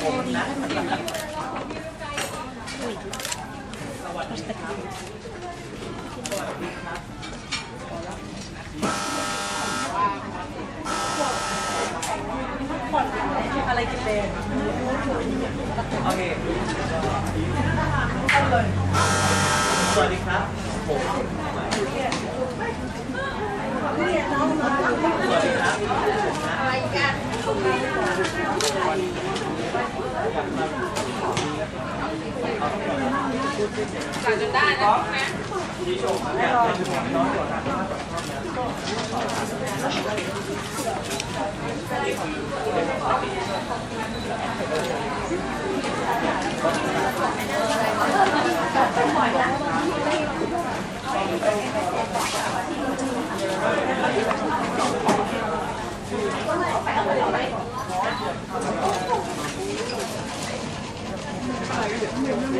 อะไรกินเลยโอเคสวัสดีครับผมสวัสดีครับสั่งจนได้นะนะที่ชมเนี่ยเป็นน้องเดี๋ยวนะเอ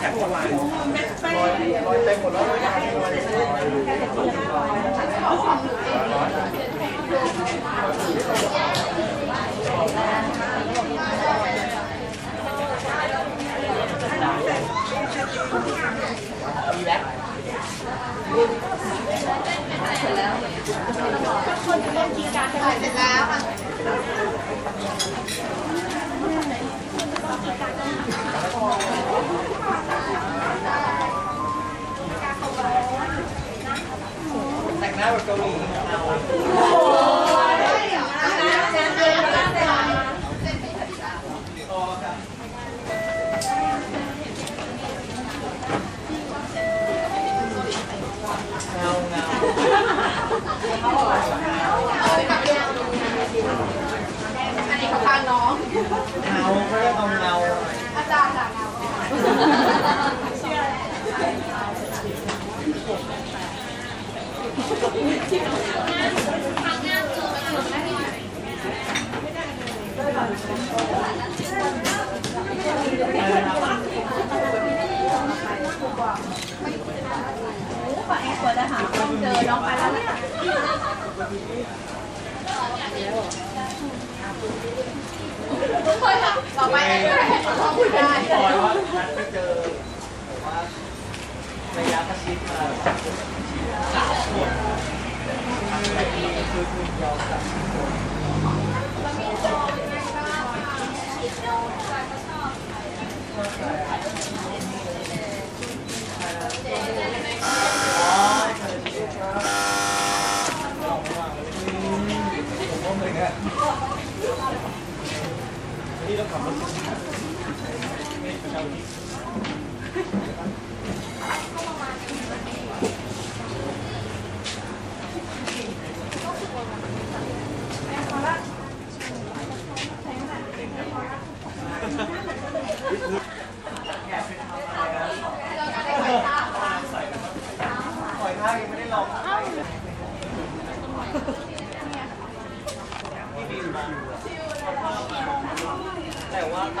แต่งหน้าแบบเกาหลีเอาเงาเงา อันนี้เขาพาน้อง เงาเขาเรียกเอาเงา อาจารย์ด่าเรา ฝ่ายกว่าจะหาต้องเจอน้องไปแล้วเนี่ย ต่อไปอัน นี้เราคุยได้คอยว่านัดไปเจอแบบว่าระยะประชิดมาสามคนไปดีคือคุณยอมกับนี่เราขับรถ แต่ว่าไต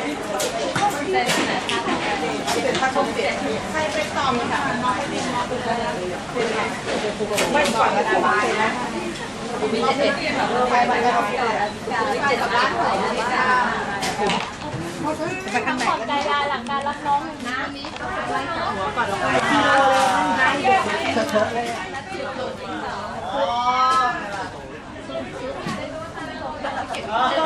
ไปต่อมค่ะน้องไม่มาตูดไม่ก่อนมาสบายนะมีเจ็ดไปไปแล้วเจ็ดล้านของนาฬิกาขอบใจลาหลังการรับน้องนะก็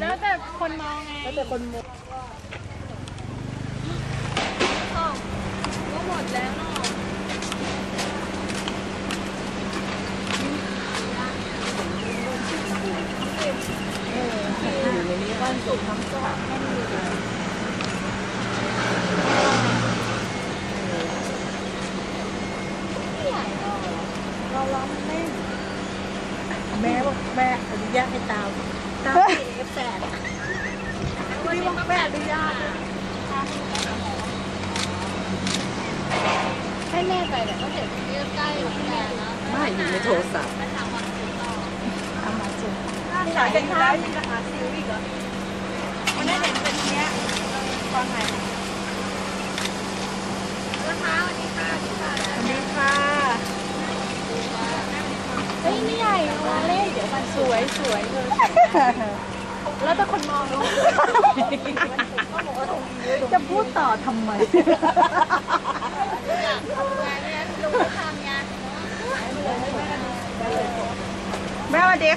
แล้วแต่คนมองไงแล้วแต่คนมองก็หมดแล้วเนาะแม่บอกแม่อ นุญาตามตาเอฟแปดไม่บอกแม่อนุญาตให้แม่ไปแต่ก็เดี๋ยวเรียกใกล้หลังแกนะไม่อยู่ในโทรศัพท์ไปทำวันซื้อต่อทำมาจนที่ไหนกันได้ที่ราคาซิลอีกเหรอวันนี้เห็นเป็นเนี้ยฟังไงนะคะวันนี้ค่ะสวันนี้ค่ะ ไม่ใหญ่มาเล่เดี๋ยวมันสวยสวยเลยแล้วแต่คนมองเนาะจะพูดต่อทำไมอยากทำงานเนี่ยดูทำงานแม่วันดี